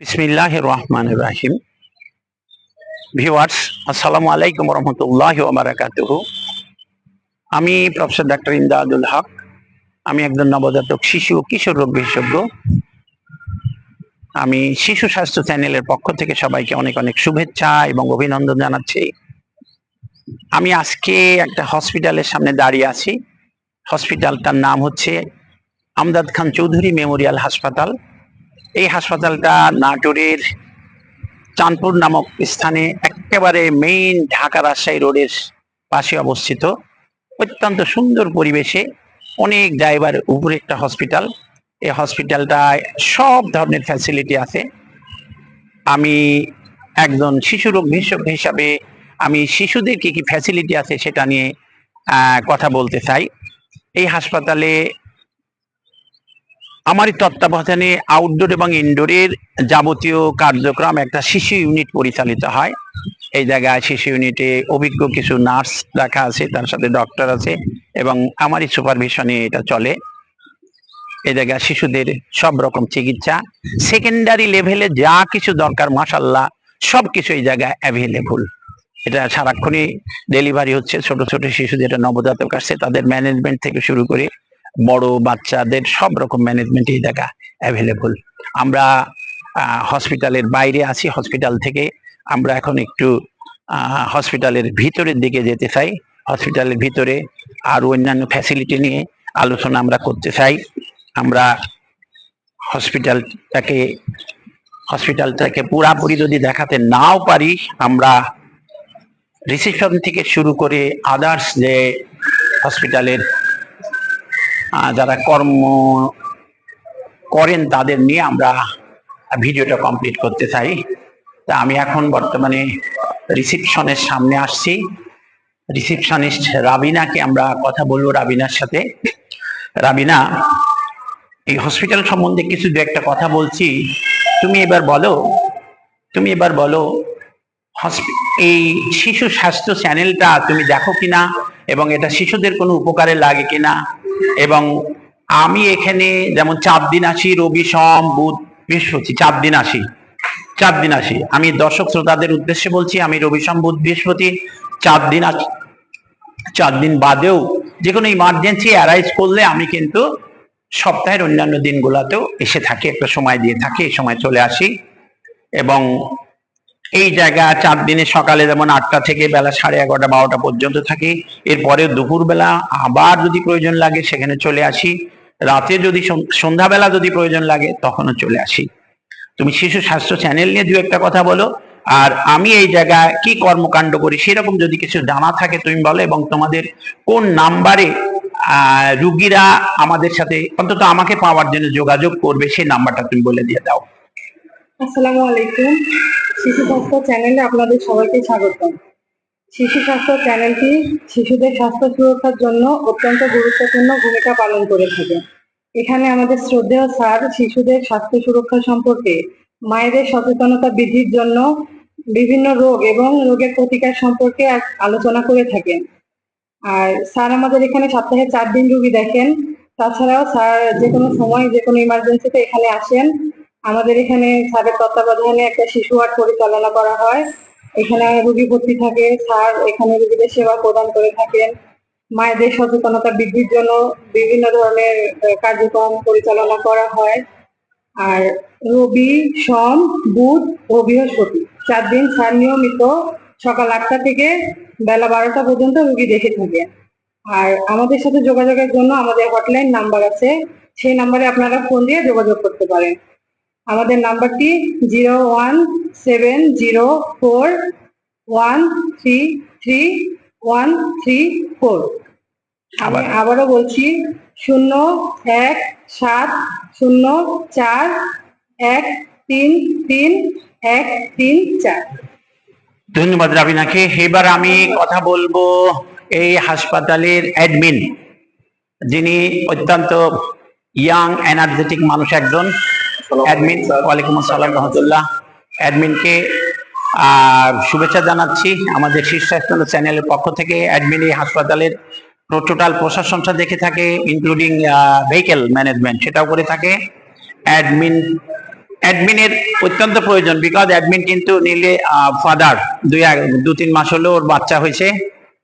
রহমান রাহিম viewers আসসালামু আলাইকুম রহমতুল্লাহ বারাকাতুহু আমি প্রফেসর ডাক্তার ইমদাদুল হক আমি একজন নবজাতক শিশু ও কিশোর রোগ বিশেষজ্ঞ। আমি শিশু স্বাস্থ্য চ্যানেলের পক্ষ থেকে সবাইকে অনেক অনেক শুভেচ্ছা এবং অভিনন্দন জানাচ্ছি। আমি আজকে একটা হসপিটালের সামনে দাঁড়িয়ে আছি। হসপিটালটার নাম হচ্ছে আমদাদ খান চৌধুরী মেমোরিয়াল হাসপাতাল। এই হাসপাতালটা নাটোরের চাঁদপুর নামক স্থানে একেবারে মেইন ঢাকা রাজশাহী রোডের পাশে অবস্থিত। অত্যন্ত সুন্দর পরিবেশে অনেক ড্রাইভার উপরে একটা হসপিটাল এই হসপিটালটায় সব ধরনের ফ্যাসিলিটি আছে। আমি একজন শিশু রোগ বিশেষজ্ঞ হিসাবে আমি শিশুদের কি কি ফ্যাসিলিটি আছে সেটা নিয়ে কথা বলতে চাই। এই হাসপাতালে আমারই তত্ত্বাবধানে আউটডোর এবং ইনডোরের যাবতীয় কার্যক্রম একটা শিশু ইউনিট পরিচালিত হয়। এই জায়গায় শিশু ইউনিটে অভিজ্ঞ কিছু নার্স রাখা আছে, তার সাথে ডক্টর আছে এবং আমারই সুপারভিশনে এটা চলে। এই জায়গায় শিশুদের সব রকম চিকিৎসা সেকেন্ডারি লেভেলে যা কিছু দরকার মাসাল্লাহ সব কিছু এই জায়গায় অ্যাভেলেবল এটা সারাক্ষণই ডেলিভারি হচ্ছে, ছোট ছোট শিশু যেটা নবজাতক আসছে, তাদের ম্যানেজমেন্ট থেকে শুরু করে বড় বাচ্চাদের সব রকম ম্যানেজমেন্ট এই জায়গা অ্যাভেলেবল আমরা হসপিটালের বাইরে আছি হসপিটাল থেকে আমরা এখন একটু হসপিটালের ভিতরের দিকে যেতে চাই। হসপিটালের ভিতরে আর অন্যান্য ফ্যাসিলিটি নিয়ে আলোচনা আমরা করতে চাই। আমরা হসপিটালটাকে হসপিটালটাকে পুরাপুরি যদি দেখাতে নাও পারি, আমরা রিসেপশন থেকে শুরু করে আদার্স যে হসপিটালের যারা কর্ম করেন তাদের নিয়ে আমরা ভিডিওটা কমপ্লিট করতে চাই। তা আমি এখন বর্তমানে রিসিপশনের সামনে আসছি। রিসিপশনিস্ট রাবিনাকে আমরা কথা বলব রাবিনার সাথে। রাবিনা, এই হসপিটাল সম্বন্ধে কিছু দু একটা কথা বলছি। তুমি এবার বলো, তুমি এবার বলো এই শিশু স্বাস্থ্য চ্যানেলটা তুমি দেখো কিনা এবং এটা শিশুদের কোনো উপকারে লাগে কিনা? এবং আমি এখানে যেমন চার দিন আসি রবি, সোম, বুধ, বৃহস্পতি, চার দিন আসি চার দিন আসি আমি দর্শক শ্রোতাদের উদ্দেশ্যে বলছি, আমি রবি, সোম, বুধ, বৃহস্পতি চার দিন আছি। চার দিন বাদেও যে কোনো ইমার্জেন্সি অ্যারাইজ করলে আমি কিন্তু সপ্তাহের অন্যান্য দিনগুলোতেও এসে থাকি, একটা সময় দিয়ে থাকি, এই সময় চলে আসি। এবং এই জায়গা চার দিনে সকালে যেমন আটটা থেকে বেলা সাড়ে এগারোটা, বারোটা পর্যন্ত থাকি। এরপরে দুপুরবেলা আবার যদি প্রয়োজন লাগে সেখানে চলে আসি। রাতে যদি সন্ধ্যাবেলা যদি প্রয়োজন লাগে তখনও চলে আসি। তুমি শিশু স্বাস্থ্য চ্যানেল নিয়ে দু একটা কথা বলো। আর আমি এই জায়গায় কি কর্মকাণ্ড করি সেরকম যদি কিছু জানা থাকে তুমি বলো এবং তোমাদের কোন নাম্বারে রুগীরা আমাদের সাথে অন্তত আমাকে পাওয়ার জন্য যোগাযোগ করবে সেই নাম্বারটা তুমি বলে দিয়ে দাও। আসসালামু আলাইকুম। শিশু স্বাস্থ্য চ্যানেলে আপনাদের সবাইকে স্বাগতম। শিশু স্বাস্থ্য চ্যানেলটি শিশুদের স্বাস্থ্য সুরক্ষার জন্য অত্যন্ত গুরুত্বপূর্ণ ভূমিকা পালন করে থাকে। এখানে আমাদের শ্রদ্ধেয় স্যার শিশুদের স্বাস্থ্য সুরক্ষা সম্পর্কে, মায়েদের সচেতনতা বৃদ্ধির জন্য বিভিন্ন রোগ এবং রোগের প্রতিকার সম্পর্কে আলোচনা করে থাকেন। আর স্যার আমাদের এখানে সপ্তাহে চার দিন রুগী দেখেন। তাছাড়াও স্যার যে কোনো সময় যে কোনো ইমার্জেন্সিতে এখানে আসেন। আমাদের এখানে স্যারের তত্ত্বাবধানে একটা শিশু ওয়ার্ড পরিচালনা করা হয়। এখানে রুগী ভর্তি থাকে, স্যার এখানে রুগীদের সেবা প্রদান করে থাকেন। মায়েদের সচেতনতা বৃদ্ধির জন্য বিভিন্ন ধরনের কার্যক্রম পরিচালনা করা হয়। আর রবি, সোম, বুধ ও বৃহস্পতি চার দিন স্যার নিয়মিত সকাল আটটা থেকে বেলা বারোটা পর্যন্ত রুগী দেখে থাকে আর আমাদের সাথে যোগাযোগের জন্য আমাদের হটলাইন নাম্বার আছে। সেই নাম্বারে আপনারা ফোন দিয়ে যোগাযোগ করতে পারেন। আমাদের নাম্বারটি zero one seven zero four one three three one three four. আমি আবার- আবারও বলছি শূন্য এক সাত শূন্য চার এক তিন তিন এক তিন চার। ধন্যবাদ রাবিনাকে। এবার আমি কথা বলব এই হাসপাতালের অ্যাডমিন যিনি অত্যন্ত ইয়াং এনার্জেটিক মানুষ একজন। অ্যাডমিন ওয়ালাইকুম আসসালাম রহমতুল্লাহ। অ্যাডমিনকে শুভেচ্ছা জানাচ্ছি আমাদের শীর্ষ স্বাস্থ্য চ্যানেলের পক্ষ থেকে। অ্যাডমিন এই হাসপাতালের টোটাল প্রশাসনটা দেখে থাকে ইনক্লুডিং ভেহিকেল ম্যানেজমেন্ট সেটাও করে থাকে। অ্যাডমিন অ্যাডমিনের অত্যন্ত প্রয়োজন বিকজ অ্যাডমিন কিন্তু নিলে ফাদার দুই এক- দু তিন মাস হলো ওর বাচ্চা হয়েছে।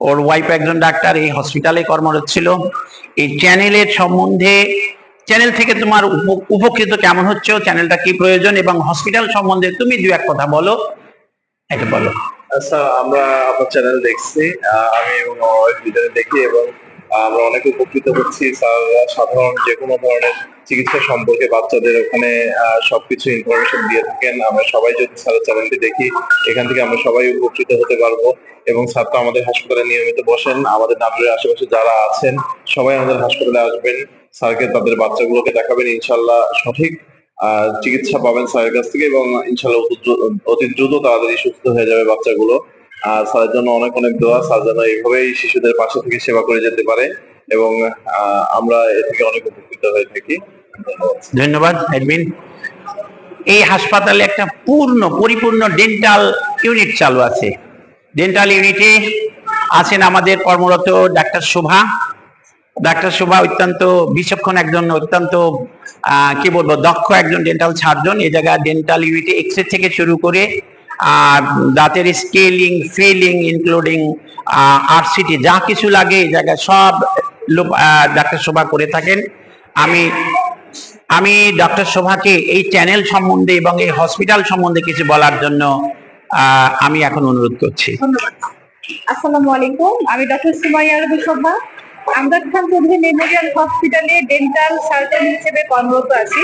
ওর ওয়াইফ একজন ডাক্তার এই হসপিটালে কর্মরত ছিল। এই চ্যানেলের সম্বন্ধে চ্যানেল থেকে তোমার উপ- উপকৃত কেমন হচ্ছে, চ্যানেলটা কি প্রয়োজন এবং হসপিটাল সম্বন্ধে তুমি দু এক কথা বলো। এটা বলো। আচ্ছা আমরা আপনার চ্যানেল দেখছি আমি এবং আমার দেখি এবং আমরা অনেক উপকৃত হচ্ছি। স্যাররা সাধারণ যে কোনো ধরনের চিকিৎসা সম্পর্কে বাচ্চাদের ওখানে সবকিছু ইনফরমেশন দিয়ে থাকেন। আমরা সবাই যদি স্যারের চ্যানেলটি দেখি, এখান থেকে আমরা সবাই উপকৃত হতে পারব এবং স্যার তো আমাদের হাসপাতালে নিয়মিত বসেন। আমাদের নাটোরের আশেপাশে যারা আছেন, সবাই আমাদের হাসপাতালে আসবেন। স্যারকে তাদের বাচ্চাগুলোকে দেখাবেন, ইনশাল্লাহ সঠিক। চিকিৎসা পাবেন স্যারের কাছ থেকে এবং ইনশাল্লাহ অতি দ্রুত তাড়াতাড়ি সুস্থ হয়ে যাবে বাচ্চাগুলো। আর স্যারের জন্য অনেক অনেক দোয়া, স্যার যেন এইভাবেই শিশুদের পাশে থেকে সেবা করে যেতে পারে এবং আমরা এ থেকে অনেক উপকৃত হয়ে থাকি। ধন্যবাদ। ধন্যবাদ, অ্যাডমিন। এই হাসপাতালে একটা পূর্ণ, পরিপূর্ণ ডেন্টাল ইউনিট চালু আছে। ডেন্টাল ইউনিটে আছেন আমাদের কর্মরত ডাক্তার শোভা। ডাক্তার শোভা অত্যন্ত বিচক্ষণ একজন, অত্যন্ত কি বলব, দক্ষ একজন ডেন্টাল সার্জন এই জায়গায় ডেন্টাল ইউনিটে এক্স থেকে শুরু করে, আর দাঁতের স্কেলিং ফেলিং ইনক্লুডিং আরসিটি যা কিছু লাগে এই জায়গায় সব ডাক্তার শোভা করে থাকেন। আমি আমি ডক্টর শোভাকে এই চ্যানেল সম্বন্ধে এবং এই হসপিটাল সম্বন্ধে কিছু বলার জন্য আমি এখন অনুরোধ করছি। আসসালামু আলাইকুম। আমি ডক্টর সুমাইয়া রবি শোভা আমদাদ খান চৌধুরী মেমোরিয়াল হসপিটালে ডেন্টাল সার্জন হিসেবে কর্মরত আছি।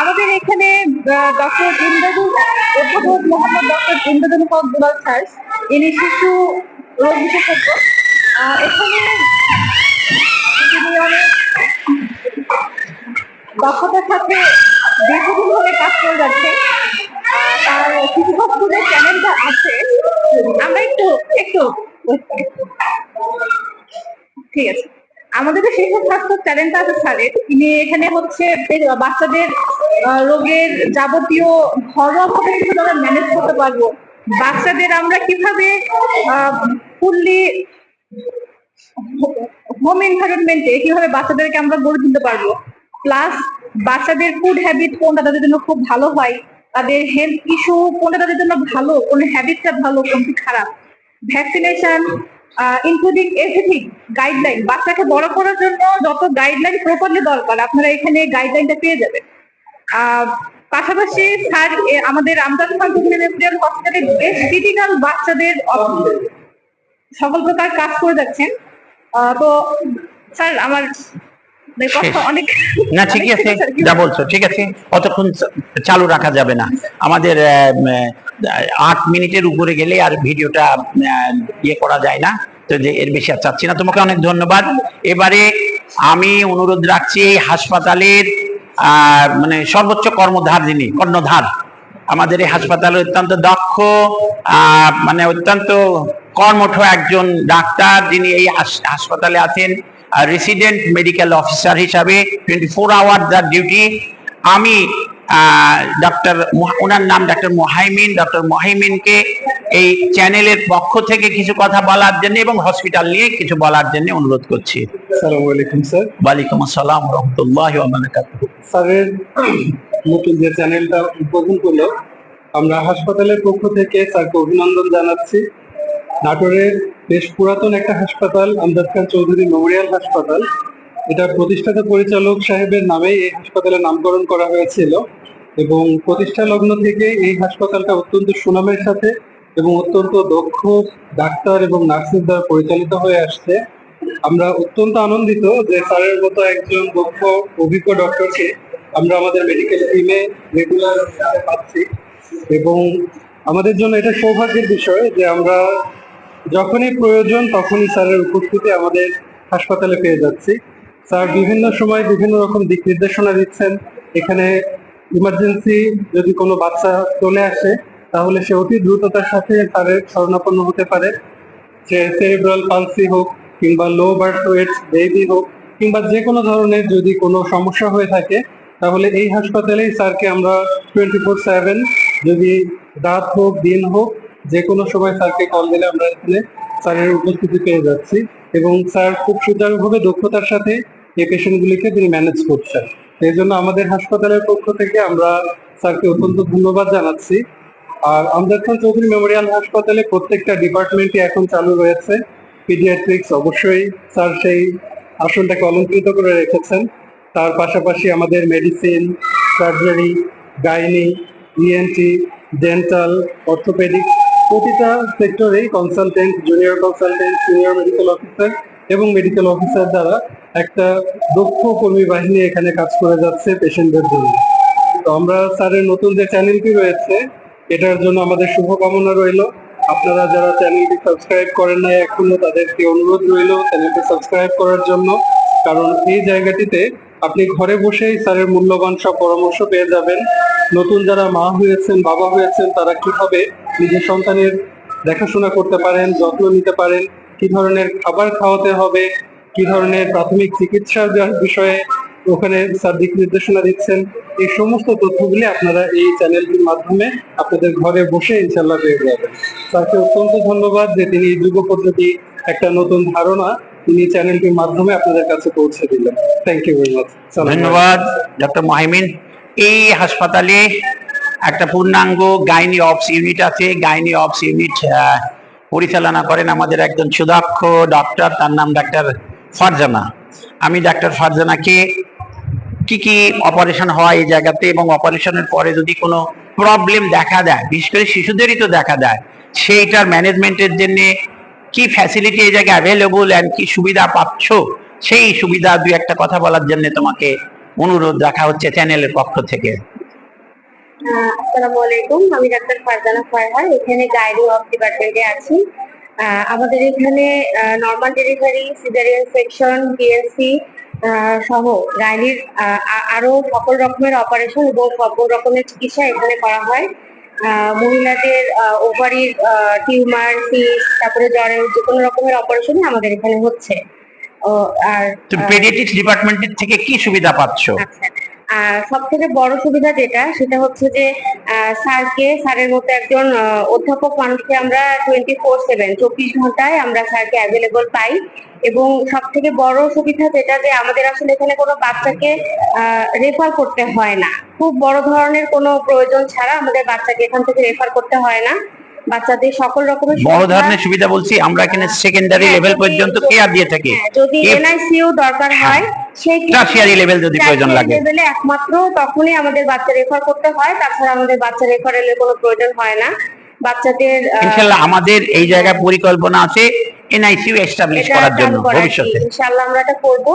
আমাদের এখানে ডক্টর ইমদাদুল অধ্যাপক মোহাম্মদ ডক্টর ইমদাদুল হক দুলাল স্যার। ইনি শিশু রোগ বিশেষজ্ঞ। এখানে তিনি অনেক দক্ষতার সাথে দীর্ঘদিন ধরে কাজ করে যাচ্ছেন তার শিশু হসপিটালের চ্যানেলটা আছে। আমরা একটু একটু। ঠিক আছে। আমাদের যে শিশু স্বাস্থ্য চ্যানেলটা আছে স্যারের তিনি এখানে হচ্ছে বাচ্চাদের রোগের যাবতীয় ঘরোয়া ভাবে কীভাবে আমরা ম্যানেজ করতে পারব। বাচ্চাদের আমরা কীভাবে ফুললি হোম এনভায়রনমেন্টে কীভাবে বাচ্চাদেরকে আমরা গড়ে তুলতে পারব? প্লাস বাচ্চাদের ফুড হ্যাবিট কোনটা তাদের জন্য খুব ভালো হয়? তাদের হেলথ ইস্যু কোনটা তাদের জন্য ভালো? কোন হ্যাবিটটা ভালো? কোনটি খারাপ? ভ্যাকসিনেশন ইনক্লুডিং এভরিথিং গাইডলাইন বাচ্চাকে বড় করার জন্য যত গাইডলাইন প্রপারলি দরকার, আপনারা এখানে গাইডলাইনটা পেয়ে যাবেন। পাশাপাশি স্যার আমাদের আমদানি খান মেমোরিয়াল হসপিটালে বেশ ক্রিটিক্যাল বাচ্চাদের সকল প্রকার কাজ করে যাচ্ছেন। তো স্যার, আমার না আছে যা বলছো ঠিক আছে। অতক্ষণ চালু রাখা যাবে না। আমাদের আট মিনিটের উপরে গেলে আর ভিডিওটা ইয়ে করা যায় না। তো যে এর বেশি আর চাচ্ছি না। তোমাকে অনেক ধন্যবাদ। এবারে আমি অনুরোধ রাখছি এই হাসপাতালের আহ, মানে সর্বোচ্চ কর্মধার যিনি কর্ণধার আমাদের এই হাসপাতালে অত্যন্ত দক্ষ আহ, মানে অত্যন্ত কর্মঠ একজন ডাক্তার যিনি এই হাস- হাসপাতালে আছেন। রেসিডেন্ট মেডিকেল অফিসার হিসাবে twenty four hour the duty আমি ডক্টর ওনার নাম ডক্টর মোহাইমিন ডক্টর মোহাইমিনকে এই চ্যানেলের পক্ষ থেকে কিছু কথা বলার জন্য এবং হসপিটাল নিয়ে কিছু বলার জন্য অনুরোধ করছি। আসসালামু আলাইকুম স্যার। ওয়ালাইকুম আসসালাম রহমতুল্লাহ স্যারের নতুন যে চ্যানেলটা উদ্বোধন করল আমরা হাসপাতালের পক্ষ থেকে স্যারকে অভিনন্দন জানাচ্ছি। নাটোরের বেশ পুরাতন একটা হাসপাতাল আমজাদ খান চৌধুরী মেমোরিয়াল হাসপাতাল। এটা প্রতিষ্ঠাতা পরিচালক সাহেবের নামেই এই হাসপাতালের নামকরণ করা হয়েছিল এবং প্রতিষ্ঠা লগ্ন থেকে এই হাসপাতালটা অত্যন্ত সুনামের সাথে এবং অত্যন্ত দক্ষ ডাক্তার এবং নার্সের দ্বারা পরিচালিত হয়ে আসছে। আমরা অত্যন্ত আনন্দিত যে স্যারের মতো একজন দক্ষ, অভিজ্ঞ ডক্টরকে আমরা আমাদের মেডিকেল টিমে রেগুলার পাচ্ছি এবং আমাদের জন্য এটা সৌভাগ্যের বিষয় যে আমরা যখনই প্রয়োজন তখনই স্যারের উপস্থিতি আমাদের হাসপাতালে পেয়ে যাচ্ছি। স্যার বিভিন্ন সময় বিভিন্ন রকম দিক নির্দেশনা দিচ্ছেন। এখানে ইমার্জেন্সি যদি কোনো বাচ্চা চলে আসে, তাহলে সে অতি দ্রুততার সাথে স্যারের শরণাপন্ন হতে পারে। যে সেরিব্রাল পালসি হোক কিংবা লো বার্থ ওয়েট বেবি হোক কিংবা যে কোনো ধরনের যদি কোনো সমস্যা হয়ে থাকে, তাহলে এই হাসপাতালেই স্যারকে আমরা টোয়েন্টি ফোর সেভেন যদি রাত হোক, দিন হোক যে কোনো সময় স্যারকে কল দিলে আমরা এখানে স্যারের উপস্থিতি পেয়ে যাচ্ছি এবং স্যার খুব সুচারুভাবে দক্ষতার সাথে এই পেশেন্টগুলিকে তিনি ম্যানেজ করছেন। এই জন্য আমাদের হাসপাতালের পক্ষ থেকে আমরা স্যারকে অত্যন্ত ধন্যবাদ জানাচ্ছি। আর আমজাদ খান চৌধুরী মেমোরিয়াল হাসপাতালে প্রত্যেকটা ডিপার্টমেন্টে এখন চালু রয়েছে। পিডিয়াট্রিক্স অবশ্যই স্যার সেই আসনটাকে অলঙ্কৃত করে রেখেছেন। তার পাশাপাশি আমাদের medicine surgery gynae ENT dental orthopaedic প্রতিটা সেক্টরেই consultant junior consultant senior medical officer এবং মেডিকেল অফিসার দ্বারা একটা দক্ষ কর্মী বাহিনী এখানে কাজ করে যাচ্ছে পেশেন্টদের জন্য। তো আমরা স্যারের নতুন যে চ্যানেলটি রয়েছে, এটার জন্য আমাদের শুভকামনা রইল। আপনারা যারা চ্যানেলটি সাবস্ক্রাইব করেন নাই এখনও, তাদেরকে অনুরোধ রইল চ্যানেলটি সাবস্ক্রাইব করার জন্য। কারণ এই জায়গাটিতে আপনি ঘরে বসেই স্যারের মূল্যবান সব পরামর্শ পেয়ে যাবেন। নতুন যারা মা হয়েছেন, বাবা হয়েছেন, তারা কীভাবে নিজের সন্তানের দেখাশোনা করতে পারেন, যত্ন নিতে পারেন, কি ধরনের খাবার খাওয়াতে হবে, কি ধরনের প্রাথমিক চিকিৎসার বিষয়ে ওখানে স্যার দিক নির্দেশনা দিচ্ছেন, এই সমস্ত তথ্যগুলি আপনারা এই চ্যানেলটির মাধ্যমে আপনাদের ঘরে বসে ইনশাল্লাহ পেয়ে যাবেন। স্যারকে অত্যন্ত ধন্যবাদ যে তিনি এই যুগ পদ্ধতি একটা নতুন ধারণা তিনি চ্যানেলটির মাধ্যমে আপনাদের কাছে পৌঁছে দিলেন। থ্যাংক ইউ ভেরি মাচ ধন্যবাদ ডক্টর মহিমিন। এই হাসপাতালে একটা পূর্ণাঙ্গ গাইনি অপস ইউনিট আছে। গাইনি অপস ইউনিট পরিচালনা করেন আমাদের একজন সুদক্ষ ডক্টর তার নাম ডাক্তার ফারজানা। আমি ডাক্তার ফারজানাকে কি কি অপারেশন হয় এই জায়গাতে এবং অপারেশনের পরে যদি কোনো প্রবলেম দেখা দেয়, বিশেষ করে শিশুদেরই তো দেখা দেয়, সেইটার ম্যানেজমেন্টের জন্য কি ফ্যাসিলিটি এই জায়গায় অ্যাভেলেবল অ্যান্ড কি সুবিধা পাচ্ছ, সেই সুবিধা দুই একটা কথা বলার জন্য তোমাকে অনুরোধ রাখা হচ্ছে চ্যানেলের পক্ষ থেকে। আসসালামু আলাইকুম। আমি ডাক্তার ফারজানা ফারহার এখানে গাইডি অফ ডিপার্টমেন্টে আছি। আমাদের এখানে normal delivery caesarean section PLC সহ গাইনির আরও সকল রকমের অপারেশন এবং সকল রকমের চিকিৎসা এখানে করা হয়। আহ, মহিলাদের ওভারির টিউমার সিস তারপরে জ্বরের যে কোনো রকমের অপারেশনই আমাদের এখানে হচ্ছে। ও, আর পেডিয়াট্রিক্স ডিপার্টমেন্টের থেকে কি সুবিধা পাচ্ছ? আচ্ছা। সব থেকে বড় সুবিধা যেটা, সেটা হচ্ছে যে স্যারকে, স্যারের মতো একজন অধ্যাপক মানুষকে আমরা টোয়েন্টি ফোর সেভেন চব্বিশ ঘন্টায় আমরা স্যারকে অ্যাভেলেবল পাই। এবং সব থেকে বড় সুবিধা যেটা যে, আমাদের আসলে এখানে কোনো বাচ্চাকে রেফার করতে হয় না। খুব বড় ধরনের কোনো প্রয়োজন ছাড়া আমাদের বাচ্চাকে এখান থেকে রেফার করতে হয় না। বাচ্চাদের সকল রকমের বড় ধরনের সুবিধা বলছি আমরা এখানে সেকেন্ডারি হ্যাঁ, লেভেল পর্যন্ত কেয়ার দিয়ে থাকি। হ্যাঁ, যদি If- এনআইসিউ দরকার হয় সেই টারশিয়ারি লেভেল যদি প্রয়োজন লাগে। লেভেলে একমাত্র তখনই আমাদের বাচ্চা রেফার করতে হয় তাছাড়া আমাদের বাচ্চা রেফারেলের কোনো প্রয়োজন হয় না। বাচ্চাদের আহ, ইনশাল্লাহ আমাদের এই জায়গায় পরিকল্পনা আছে এনআইসিউ এস্টাবলিশ করার জন্য ভবিষ্যতে। ইনশাআল্লাহ আমরা এটা করব।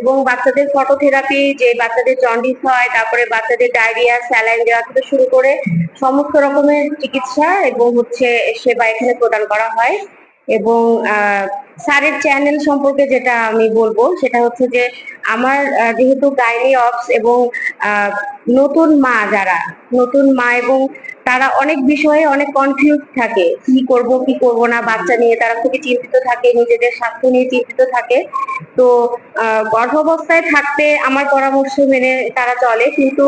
এবং বাচ্চাদের ফটোথেরাপি যে বাচ্চাদের জন্ডিস হয় তারপরে বাচ্চাদের ডায়রিয়া স্যালাইন দেওয়া থেকে শুরু করে সমস্ত রকমের চিকিৎসা এবং হচ্ছে সেবা এখানে প্রদান করা হয়। এবং স্যারের চ্যানেল সম্পর্কে যেটা আমি বলব সেটা হচ্ছে যে আমার যেহেতু গাইনি অপস এবং আহ, নতুন মা যারা নতুন মা এবং তারা অনেক বিষয়ে অনেক কনফিউজ থাকে। কি করব কি করব না, বাচ্চা নিয়ে তারা খুবই চিন্তিত থাকে, নিজেদের স্বাস্থ্য নিয়ে চিন্তিত থাকে। তো গর্ভাবস্থায় থাকতে আমার পরামর্শ মেনে তারা চলে, কিন্তু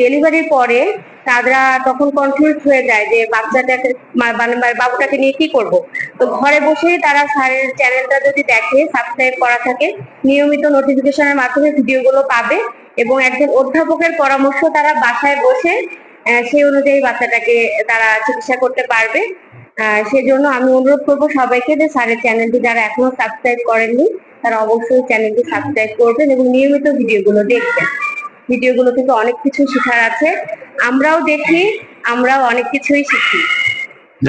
ডেলিভারির পরে তারা তখন কনফিউজ হয়ে যায় যে বাচ্চাটাকে মানে মানে বাবুটাকে নিয়ে কি করব। তো ঘরে বসেই তারা স্যারের চ্যানেলটা যদি দেখে সাবস্ক্রাইব করা থাকে, নিয়মিত নোটিফিকেশনের মাধ্যমে ভিডিওগুলো পাবে এবং একজন অধ্যাপকের পরামর্শ তারা বাসায় বসে সেই অনুযায়ী বাচ্চাটাকে তারা চিকিৎসা করতে পারবে। সেজন্য আমি অনুরোধ করব সবাইকে যে স্যারের চ্যানেলটি যারা এখনও সাবস্ক্রাইব করেননি তারা অবশ্যই চ্যানেলটি সাবস্ক্রাইব করবেন এবং নিয়মিত ভিডিওগুলো দেখবেন। ভিডিওগুলো থেকে অনেক কিছু শেখার আছে। আমরাও দেখি আমরাও অনেক কিছুই শিখি।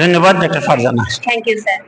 ধন্যবাদ doctor Farzana. Thank you sir